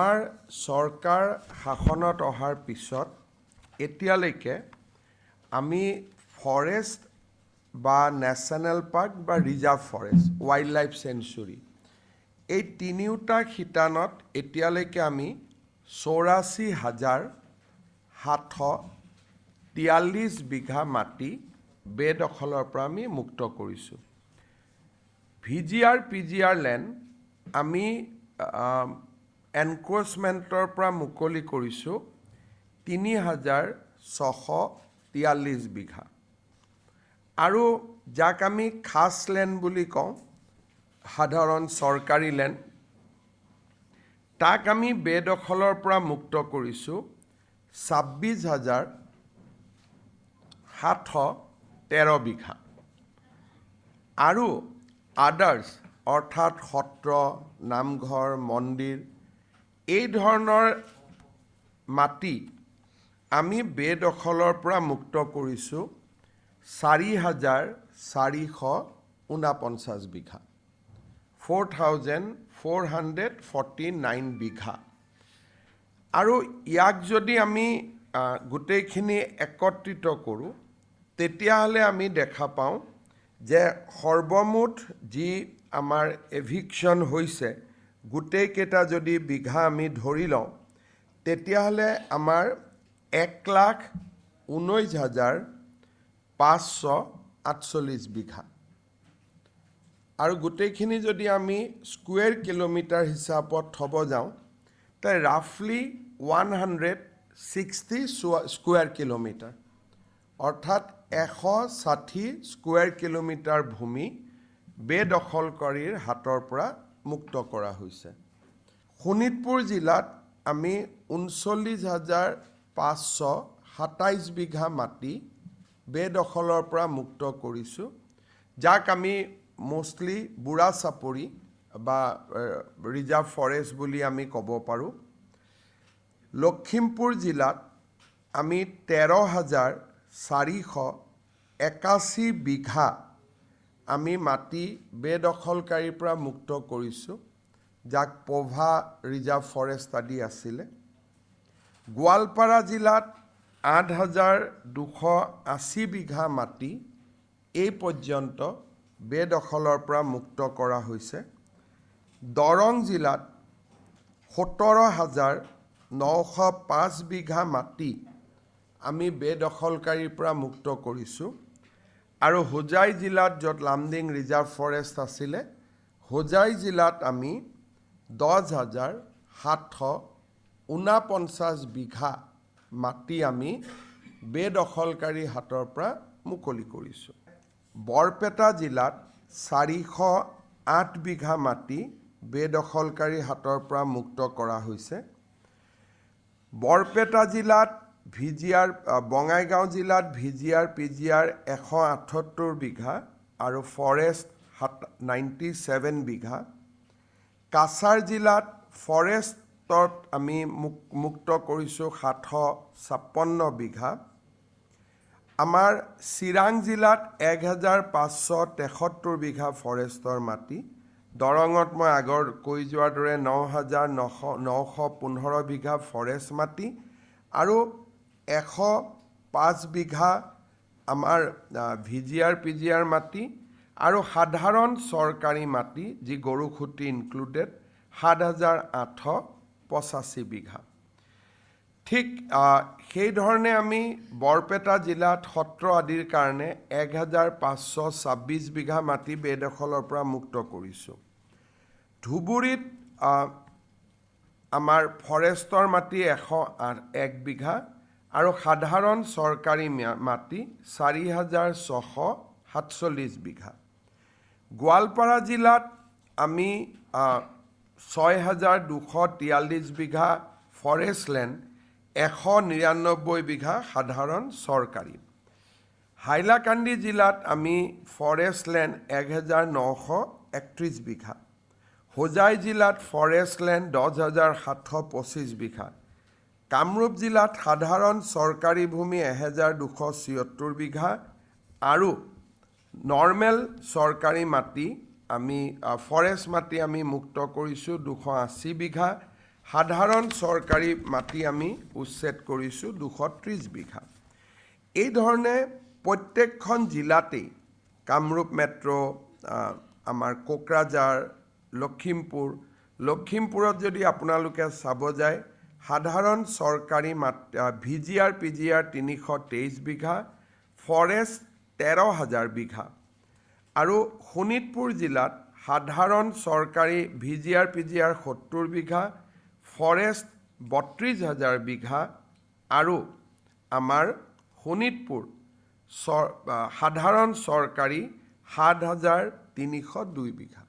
আমাৰ চৰকাৰ শাসনত অহাৰ পিছত এতিয়ালৈকে আমি ফৰেষ্ট বা নেশ্যনেল পাৰ্ক বা reserve forest wildlife sanctuary, এই তিনিওটা শিতানত এতিয়ালৈকে আমি চৌৰাশী হাজাৰ সাতশ তিয়াল্লিছ বিঘা মাটি বেদখলৰ পৰা আমি মুক্ত কৰিছোঁ। V G R P G R land আমি এনক্ৰচমেণ্টৰ পৰা মুকলি কৰিছোঁ তিনি হাজাৰ ছশ তিয়াল্লিছ বিঘা। আৰু যাক আমি খাছ লেণ্ড বুলি কওঁ সাধাৰণ চৰকাৰী লেণ্ড তাক আমি বেদখলৰ পৰা মুক্ত কৰিছোঁ ছাব্বিছ হাজাৰ সাতশ তেৰ বিঘা। আৰু আদাৰ্ছ অৰ্থাৎ সত্ৰ নামঘৰ মন্দিৰ এই ধৰণৰ মাটি আমি বেদখলৰ পৰা মুক্ত কৰিছোঁ চাৰি হাজাৰ চাৰিশ ঊনপঞ্চাছ bigha four thousand four hundred forty nine bigha. আৰু ইয়াক যদি আমি গোটেইখিনি একত্ৰিত কৰোঁ তেতিয়াহ'লে আমি দেখা পাওঁ যে সৰ্বমুঠ যি আমাৰ এভিকশ্যন হৈছে গোটেইকেইটা যদি বিঘা আমি ধৰি লওঁ তেতিয়াহ'লে আমাৰ এক লাখ ঊনৈছ হাজাৰ পাঁচশ আঠচল্লিছ বিঘা। আৰু গোটেইখিনি যদি আমি স্কুৱেৰ কিলোমিটাৰ হিচাপত থ'ব যাওঁ তে ৰাফলি one hundred sixty square kilometre অৰ্থাৎ এশ ষাঠি স্কুৱেৰ কিলোমিটাৰ ভূমি বেদখলকাৰীৰ হাতৰ পৰা মুক্ত কৰা হৈছে। শোণিতপুৰ জিলাত আমি ঊনচল্লিছ হাজাৰ পাঁচশ সাতাইছ বিঘা মাটি বেদখলৰ পৰা মুক্ত কৰিছোঁ। যাক আমি মষ্টলি বুঢ়া চাপৰি বা ৰিজাৰ্ভ ফৰেষ্ট বুলি আমি ক'ব পাৰোঁ। লখিমপুৰ জিলাত আমি তেৰ হাজাৰ চাৰিশ একাশী বিঘা আমি মাটি বেদখলকাৰীৰ পৰা মুক্ত কৰিছোঁ যাক পভা ৰিজাৰ্ভ ফৰেষ্ট আদি আছিলে। গোৱালপাৰা জিলাত আঠ হাজাৰ দুশ আশী বিঘা মাটি এই পৰ্যন্ত বেদখলৰ পৰা মুক্ত কৰা হৈছে। দৰং জিলাত সোতৰ হাজাৰ নশ পাঁচ বিঘা মাটি আমি বেদখলকাৰীৰ পৰা মুক্ত কৰিছোঁ। আৰু হোজাই জিলাত য'ত লামডিং ৰিজাৰ্ভ ফৰেষ্ট আছিলে হোজাই জিলাত আমি দহ হাজাৰ সাতশ ঊনপঞ্চাছ বিঘা মাটি আমি বেদখলকাৰী হাতৰ পৰা মুকলি কৰিছোঁ। বৰপেটা জিলাত চাৰিশ আঠ বিঘা মাটি বেদখলকাৰী হাতৰ পৰা মুক্ত কৰা হৈছে। বৰপেটা জিলাত ভি জি আৰ বঙাইগাঁও জিলাত V G R P G R এশ আঠসত্তৰ বিঘা আৰু ফৰেষ্ট সাত নাইণ্টি ছেভেন বিঘা। কাছাৰ জিলাত ফৰেষ্টত আমি মুক মুক্ত কৰিছোঁ সাতশ ছাপন্ন বিঘা। আমাৰ চিৰাং জিলাত এক হাজাৰ পাঁচশ তেসত্তৰ বিঘা ফৰেষ্টৰ মাটি। দৰঙত মই আগৰ কৈ যোৱাৰ দৰে ন হাজাৰ নশ নশ পোন্ধৰ বিঘা ফৰেষ্ট মাটি। আৰু এশ পাঁচ বিঘা আমাৰ V G R P G R মাটি আৰু সাধাৰণ চৰকাৰী মাটি যি গৰুখুটি ইনক্লুডেড সাত হাজাৰ আঠশ পঁচাশী বিঘা। ঠিক সেইধৰণে আমি বৰপেটা জিলাত সত্ৰ আদিৰ কাৰণে এক হাজাৰ পাঁচশ ছাব্বিছ বিঘা মাটি বেদখলৰ পৰা মুক্ত কৰিছোঁ। ধুবুৰীত আমাৰ ফৰেষ্টৰ মাটি এশ আঠ এক বিঘা আৰু সাধাৰণ চৰকাৰী মাটি চাৰি হাজাৰ ছশ সাতচল্লিছ বিঘা। গোৱালপাৰা জিলাত আমি ছয় হাজাৰ দুশ তিয়াল্লিছ বিঘা ফৰেষ্ট লেণ্ড এশ নিৰান্নব্বৈ বিঘা সাধাৰণ চৰকাৰী। হাইলাকান্দি জিলাত আমি ফৰেষ্ট লেণ্ড এক হাজাৰ নশ একত্ৰিছ বিঘা। হোজাই জিলাত ফৰেষ্ট লেণ্ড দহ হাজাৰ সাতশ পঁচিছ বিঘা। কামৰূপ জিলাত সাধাৰণ চৰকাৰী ভূমি এহেজাৰ দুশ ছিয়ত্তৰ বিঘা আৰু নৰ্মেল চৰকাৰী মাটি আমি ফৰেষ্ট মাটি আমি মুক্ত কৰিছোঁ দুশ আশী বিঘা। সাধাৰণ চৰকাৰী মাটি আমি উচ্ছেদ কৰিছোঁ দুশ ত্ৰিছ বিঘা। এইধৰণে প্ৰত্যেকখন জিলাতেই কামৰূপ মেট্ৰ' আমাৰ কোকৰাঝাৰ লখিমপুৰ লখিমপুৰত যদি আপোনালোকে চাব যায় সাধাৰণ চৰকাৰী মাটি V G R P G R তিনিশ তেইছ বিঘা ফৰেষ্ট তেৰ হাজাৰ বিঘা। আৰু শোণিতপুৰ জিলাত সাধাৰণ চৰকাৰী V G R P G R সত্তৰ বিঘা ফৰেষ্ট বত্ৰিছ হাজাৰ বিঘা আৰু আমাৰ শোণিতপুৰ চৰ সাধাৰণ চৰকাৰী সাত হাজাৰ তিনিশ দুই বিঘা।